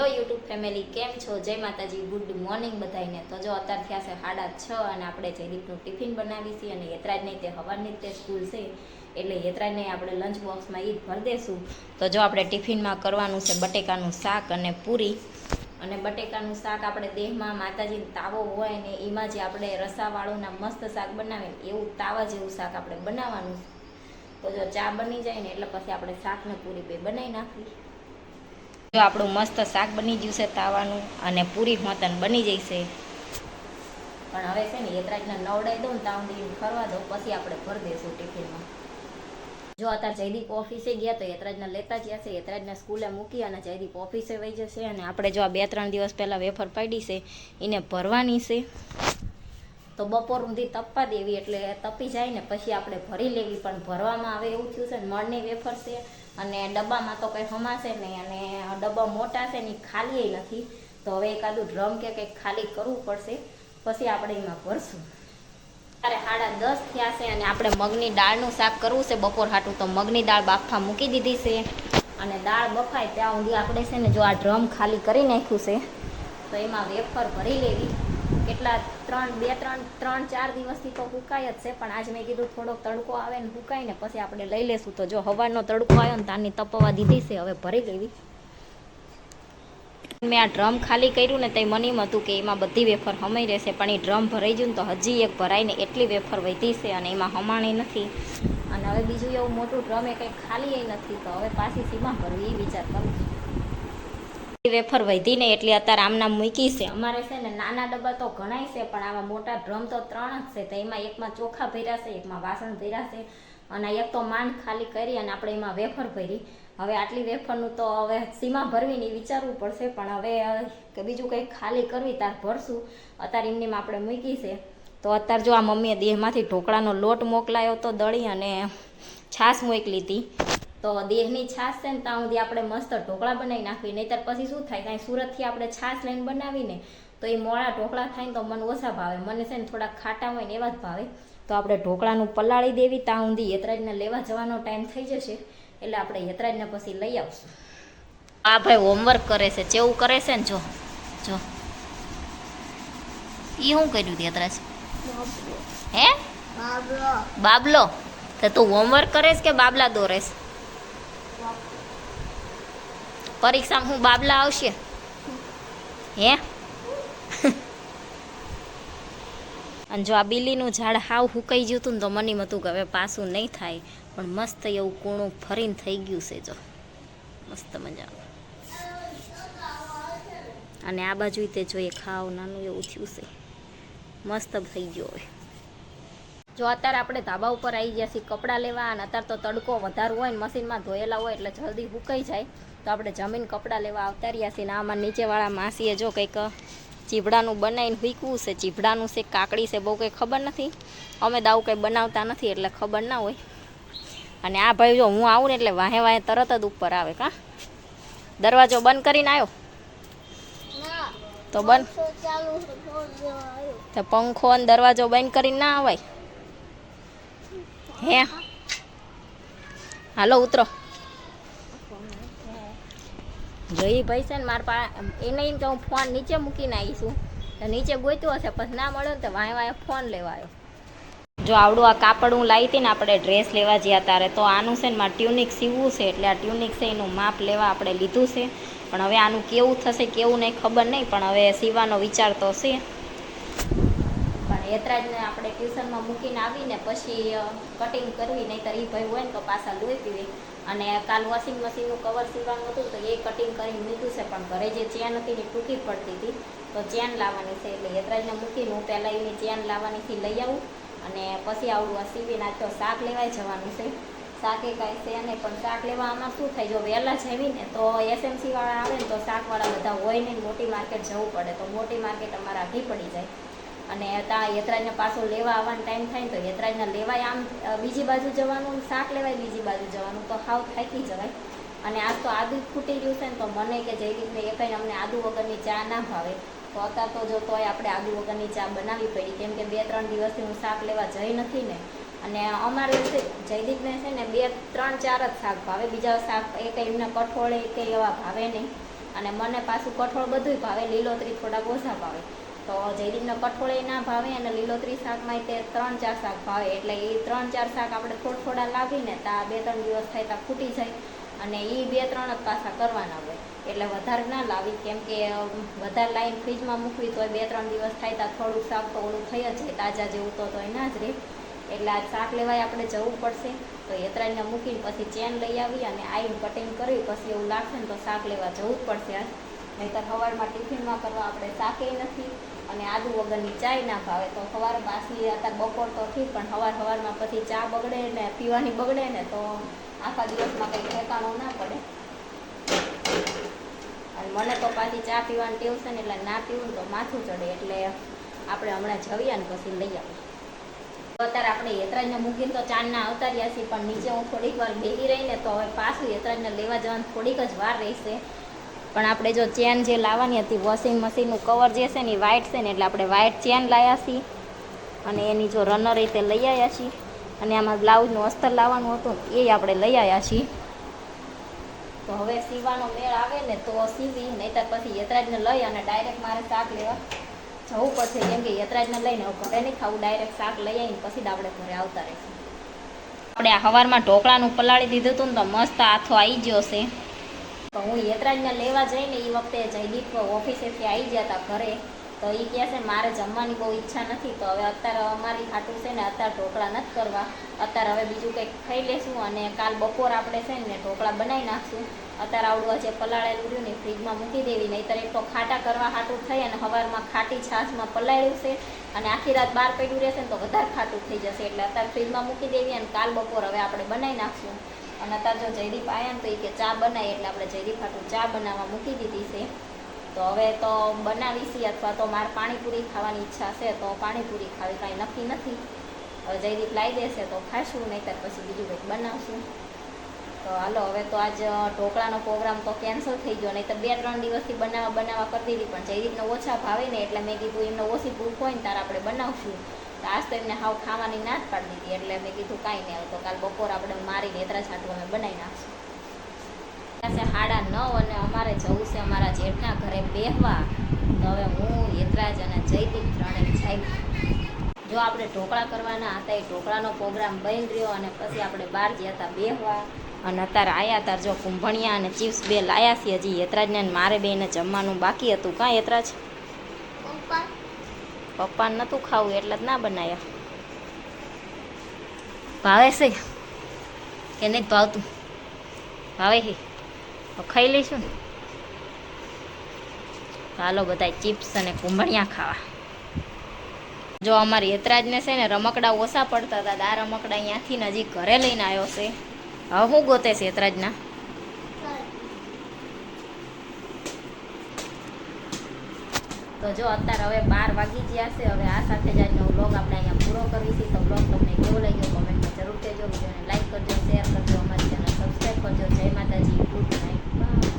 Hello YouTube family, કેમ છો? જય માતાજી, ગુડ મોર્નિંગ બધાને તો જો અત્યારે થયા છે સાડા છ અને આપણે જયદીપનું ટિફિન બનાવી છીએ અને યતરાજ નહીં તે હવાની તે સ્કૂલ છે, એટલે યતરાજને આપણે લંચ બોક્સમાં એ જ ભરી દેશું. તો જો આપણે ટિફિનમાં કરવાનું છે બટેકાનું શાક અને પૂરી. અને બટેકાનું શાક આપણે દેહમાં માતાજી તાવો હોય ને એમાં જે આપણે રસાવાળોના મસ્ત શાક બનાવે એવું તાવા જેવું શાક આપણે બનાવવાનું તો જો ચા બની જાય ને એટલે પછી આપણે શાક ને પૂરી બે બનાવી નાખવી જો આપણું મસ્ત શાક બની ગયું છે તાવાનું અને પૂરી મતન બની જશે પણ હવે છે ને યતરાજને નવડાવી દઉં તાવ ત્યાં ફરવા દઉં, પછી આપણે ભરી દઈશું ટિફિનમાં. જો અત્યારે જયદીપ ઓફિસે ગયા તો યતરાજને લેતા ગયા છે. યતરાજને સ્કૂલે મૂકી અને જયદીપ ઓફિસે વહી જશે અને આપણે જો આ બે ત્રણ દિવસ પહેલાં વેફર પાડી છે, એને ભરવાની છે. તો બપોર સુધી તપવા દેવી એટલે તપી જાય ને પછી આપણે ભરી લેવી, પણ ભરવામાં આવે એવું થયું છે મળની વેફર છે અને ડબ્બામાં તો કંઈ હમાશે નહીં અને ડબ્બા મોટા છે ને ખાલી નથી. તો હવે એકાદું ડ્રમ કે કંઈક ખાલી કરવું પડશે. પછી આપણે એમાં ભરશું. અરે સાડા દસ થયા છે અને આપણે મગની દાળનું શાક કરવું છે. બપોર હાટું તો મગની દાળ બાફા મૂકી દીધી છે. અને દાળ બફાય ત્યાં સુધી આપણે છે ને જો આ ડ્રમ ખાલી કરી નાખ્યું છે, તો એમાં વેફર ભરી લેવી. કેટલા ત્રણ, બે, ત્રણ ત્રણ, ચાર દિવસથી તો હુકાય જ છે, પણ આજ મેં કીધું થોડોક તડકો આવે ને હુકાય ને પછી આપણે લઈ લેશું. તો જો હવાનો તડકો આવ્યો ને તારની તપવા દીધી છે, હવે ભરી લેવી મેં આ ડ્રમ ખાલી કર્યું ને તે મને એમ હતું કે એમાં બધી વેફર હમાઈ રહેશે, પણ એ ડ્રમ ભરાઈ ગયું ને તો હજી એક ભરાઈને એટલી વેફર વધી છે અને એમાં હમાણી નથી. અને હવે બીજું એવું મોટું ડ્રમ એ કંઈ ખાલી નથી, તો હવે પાછી સીમા ભરવી એ વિચાર કરું વેફર વધી ને એટલે અત્યારે આમના મૂકી છે. અમારે છે ને નાના ડબ્બા તો ઘણાય છે, પણ આવા મોટા ડ્રમ તો ત્રણ જ છે. તો એમાં એકમાં ચોખા ભર્યા છે, એકમાં વાસણ ભર્યા છે અને એક તો માંડ ખાલી કરી અને આપણે એમાં વેફર ભરી. હવે આટલી વેફરનું તો હવે સીમા ભરવીને વિચારવું પડશે, પણ હવે કે બીજું કંઈક ખાલી કરવી, તાર ભરશું. અત્યારે એમની આપણે મૂકી છે. તો અત્યારે જો આ મમ્મીએ દેહમાંથી ઢોકળાનો લોટ મોકલાયો તો દળી અને છાશ મોકલી હતી. તો દેહની છાશ છે ને ત્યાં સુધી આપણે મસ્ત ઢોકળા બનાવી નાખવી. નહીંતર પછી શું થાય? કાંઈ સુરતથી આપણે છાશ લઈને બનાવીને તો એ મોળા ઢોકળા થાય ને તો મને ઓછા ભાવે. મને છે ને થોડા ખાટા હોય ને એવા જ ભાવે. તો આપણે ઢોકળાનું પલાળી દેવી ત્યાં સુધી યતરાજને લેવા જવાનો ટાઈમ થઈ જશે. એટલે આપણે યતરાજને પછી લઈ આવશું. આ ભાઈ હોમવર્ક કરે છે. જેવું કરે છે ને જો જો. એ શું કર્યું યતરાજ? હે? બાબલો? તો તું હોમવર્ક કરેશ કે બાબલા દોરેશ? પરીક્ષામાં હું બાબલા આવશે. હે? અને જો આ બીલીનું ઝાડ હાવ હુકાઈ ગયું હતું ને તો મને હતું કે હવે પાછું નહીં થાય. પણ મસ્ત એવું કૂણું ફરીને થઈ ગયું છે જો. મસ્ત મજા અને આ બાજુ તે જોઈએ ખાવ નાનું એવું થયું છે. મસ્ત થઈ ગયો હવે. જો અત્યારે આપણે ધાબા ઉપર આવી ગયા છીએ કપડાં લેવા અને અત્યારે તો તડકો વધારે હોય ને મશીનમાં ધોયેલા હોય એટલે જલ્દી હુકાઈ જાય તો આપણે જમીન કપડાં લેવા આવતા રહ્યા છીએ ને આમાં નીચેવાળા માસીએ જો કંઈક ચીભડાનું બનાવીને હુકવું છે ચીભડાનું છે કાકડી છે બહુ કંઈ ખબર નથી. અમે દાવું કંઈ બનાવતા નથી એટલે ખબર ના હોય. અને આ ભાઈ જો હું આવું ને એટલે વાહે વાહે તરત જ ઉપર આવે કાં? દરવાજો બંધ કરીને આવ્યો તો બંધ. તો પંખો અને દરવાજો બંધ કરીને ના આવાય હે? હાલો, ઉતરો. જઈ ભાઈ છે ને મારા પા, એને એમ કે હું ફોન નીચે મૂકીને આવીશું તો નીચે ગોત્યો હશે, પછી ના મળ્યો ને તો વાંય વાંય ફોન લેવા આવ્યો જો આવડું આ કાપડ હું લાવી હતી ને, આપણે ડ્રેસ લેવા જ્યાં તારે, તો આનું છે ને મારે ટ્યુનિક સીવવું છે, એટલે આ ટ્યુનિક છે એનું માપ લેવા આપણે લીધું છે. પણ હવે આનું કેવું થશે, કેવું નહીં ખબર નહીં, પણ હવે સીવાનો વિચાર તો છે. પણ યતરાજને આપણે ટ્યુશનમાં મૂકીને આવીને પછી કટિંગ કરવી, નહીંતર એ ભાઈ હોય ને તો પાછા લોહી પીવી. અને કાલ વોશિંગ મશીનનું કવર સીવવાનું હતું તો એ કટિંગ કરીને મૂક્યું છે, પણ ઘરે જે ચેન હતી એ ટૂંકી પડતી હતી. તો ચેન લાવવાની છે, એટલે હેતરાજને મૂકીને હું પહેલાં એની ચેન લાવવાનીથી લઈ આવું. અને પછી આવડું આ સીવી તો શાક લેવાય જવાનું છે. શાકે કાંઈ છે નહીં, પણ શાક લેવા આમાં શું થાય? જો વહેલા જમીને તો એસએમસીવાળા આવે ને તો શાકવાળા બધા હોય ને મોટી માર્કેટ જવું પડે. તો મોટી માર્કેટ અમારા આઘી પડી જાય. અને ત્યાં યતરાજને પાછો લેવા આવવાનો ટાઈમ થાય ને તો યતરાજને લેવાય આમ બીજી બાજુ જવાનું, શાક લેવાય બીજી બાજુ જવાનું, તો હાવ થાકી જવાય. અને આજ તો આદુ જ ફૂટી ગયું છે ને તો મને કે જયદીપને એ કંઈ અમને આદુ વગરની ચા ના ભાવે. તો અત્યારે તો જો તોય આપણે આદુ વગરની ચા બનાવી પડી, કેમ કે બે ત્રણ દિવસથી હું શાક લેવા જઈ નથી ને. અને અમારે જયદીપને છે ને બે, ત્રણ, ચાર જ શાક ભાવે. બીજા શાક એ કંઈ એમને કઠોળ એ કંઈ એવા ભાવે નહીં. અને મને પાછું કઠોળ બધુંય ભાવે, લીલોતરી થોડાક ઓછા ભાવે. તો જયદીપને કઠોળે એ ના ભાવે અને લીલોતરી શાકમાં તે ત્રણ ચાર શાક ભાવે. એટલે એ ત્રણ ચાર શાક આપણે થોડા થોડા લાવીને તા બે ત્રણ દિવસ થાય ત્યાં ફૂટી જાય અને એ બે ત્રણ જ પાછા કરવાના હોય. એટલે વધારે ના લાવી. કેમ કે વધારે લાઈન ફ્રીજમાં મૂકવી તો બે ત્રણ દિવસ થાય ત્યાં થોડુંક શાક તો ઓલું થઈ જ જાય, તાજા જેવું તો તોય ના જ રહે. એટલે આ શાક લેવાય આપણે જવું પડશે. તો યત્રાઈને મૂકીને પછી ચેન લઈ આવી અને આઈને કટિંગ કરવી પછી એવું લાગશે ને તો શાક લેવા જવું જ પડશે આજ. નહીંતર સવારમાં ટિફિનમાં કરવા આપણે શાકે નથી. અને આદુ વગરની ચાય ના ભાવે. તો સવાર બાસની અત્યારે બપોર તો ઠીક પણ સવાર સવારમાં પછી ચા બગડે ને, પીવાની બગડે ને, તો આખા દિવસમાં કંઈ ઠેકાણું ના પડે. અને મને તો પાછી ચા પીવાની ટેવ છે ને એટલે ના પીવું ને તો માથું ચડે એટલે આપણે હમણાં જઈએ ને પછી લઈ આવીએ. અત્યારે આપણે યતરાજને મૂકીને તો ચાંદના અવતાર્યા છીએ, પણ નીચે હું થોડીક વાર બેસી રહીને તો હવે પાછું યતરાજને લેવા જવાનું થોડીક જ વાર રહેશે. પણ આપણે જો ચેન જે લાવવાની હતી વોશિંગ મશીનનું કવર જે છે ને એ છે ને, એટલે આપણે વ્હાઇટ ચેન લાવ્યા છીએ. અને એની જો રનર રીતે લઈ આવ્યા છીએ. અને આમાં બ્લાઉઝનું અસ્તર લાવવાનું હતું, એ આપણે લઈ આવ્યા છીએ. તો હવે સીવાનો મેળ આવે ને, તો સીવી, નહીંતર પછી યતરાજને લઈ અને ડાયરેક્ટ મારે શાક લેવા જવું પડશે, કેમ કે યતરાજને લઈને ઘરે નહીં ખાવું ડાયરેક્ટ શાક લઈ આવીને પછી જ આપણે ઘરે આવતા રહીશું. આપણે આ સવારમાં ઢોકળાનું પલાળી દીધું હતું ને, તો મસ્ત આથો આવી ગયો છે. તો હું યતરાજને લેવા જઈને એ વખતે જયદીપ ઓફિસેથી આવી ગયા હતા ઘરે, તો એ કહે છે મારે જમવાની બહુ ઈચ્છા નથી, તો હવે અત્યારે અમારી ખાટું છે ને અત્યારે ઢોકળા નથી કરવા, અત્યારે હવે બીજું કંઈક ખાઈ લેશું અને કાલ બપોર આપણે છે ને ઢોકળા બનાવી નાખશું, અત્યારે આવડું જે પલાળેલું રહ્યું ને ફ્રીજમાં મૂકી દેવી, નહીંતર એક તો ખાટા કરવા હાટું થઈ અને હવારમાં ખાટી છાશમાં પલાળ્યું છે અને આખી રાત બહાર પડ્યું રહેશે ને તો વધારે ખાટું થઈ જશે, એટલે અત્યારે ફ્રીજમાં મૂકી દેવી અને કાલ બપોર હવે આપણે બનાવી નાખશું. અને અત્યારે જો જયદીપ આવ્યા ને તો એ કે ચા બનાવી એટલે આપણે જયદીપ હાટું ચા બનાવવા મૂકી દીધી છે. તો હવે તો બનાવી છીએ અથવા તો મારે પાણીપુરી ખાવાની ઈચ્છા છે તો પાણીપુરી ખાવી, કાંઈ નક્કી નથી. હવે જયદીપ લાવી દેશે તો ખાશું, નહીંતર પછી બીજું કંઈક બનાવશું. તો હાલો, હવે તો આજ ઢોકળાનો પ્રોગ્રામ તો કેન્સલ થઈ ગયો નહીં તો બે ત્રણ દિવસથી બનાવવા બનાવવા કરી દીધી, પણ જયદીપને ઓછા ભાવે ને એટલે મેં કીધું એમને ઓછી ભૂખ હોય ને ત્યારે આપણે બનાવશું. આજ તો એમને હાવ ખાવાની ના જ પાડી દીધી. એટલે મેં કીધું કાંઈ નહીં આવતો કાલ બપોર આપણે મારી નેત્રા છાંટું અમે બનાવી નાખશું. છે સાડા નવ અને અમારે જવું છે અમારા જેઠના ઘરે બેહવા તો હવે હું, યતરાજ અને જયદીપ ત્રણેય જાય. જો આપણે ઢોકળા કરવાના હતા, એ ઢોકળાનો પ્રોગ્રામ બની રહ્યો અને પછી આપણે બહાર ગયા હતા બેહવા. અને અત્યારે આયા હતા જો કુંભણિયા અને ચિપ્સ બે લાયા છીએ હજી યતરાજને મારે બેને જમવાનું બાકી હતું. કાં યતરાજ? પપ્પાને નહોતું ખાવું એટલે જ ના બનાવ્યા ભાવે છે? કે નહીં ભાવતું? ભાવે છે? ખાઈ લઈશું ને. હાલો બધા ચિપ્સ અને કુંભણિયા ખાવા. જો અમારી યતરાજને છે ને રમકડા ઓછા પડતા હતા આ રમકડા અહીંયાથી નજીક ઘરે લઈને આવ્યો છે. હવે હું ગોતે છે યતરાજના? તો જો અત્યારે હવે બાર વાગી ગયા છે, હવે આ સાથે જઈને આજનો વ્લોગ આપણે અહીંયા પૂરો કરી છીએ તો વ્લોગ તમને કેવો ગયો કોમેન્ટમાં જરૂર કહેજો. વિડીયોને લાઇક કરજો શેર કરજો, અમારી ચેનલ સબસ્ક્રાઈબ કરજો. જય માતાજી ગુડ નાઇટ બાય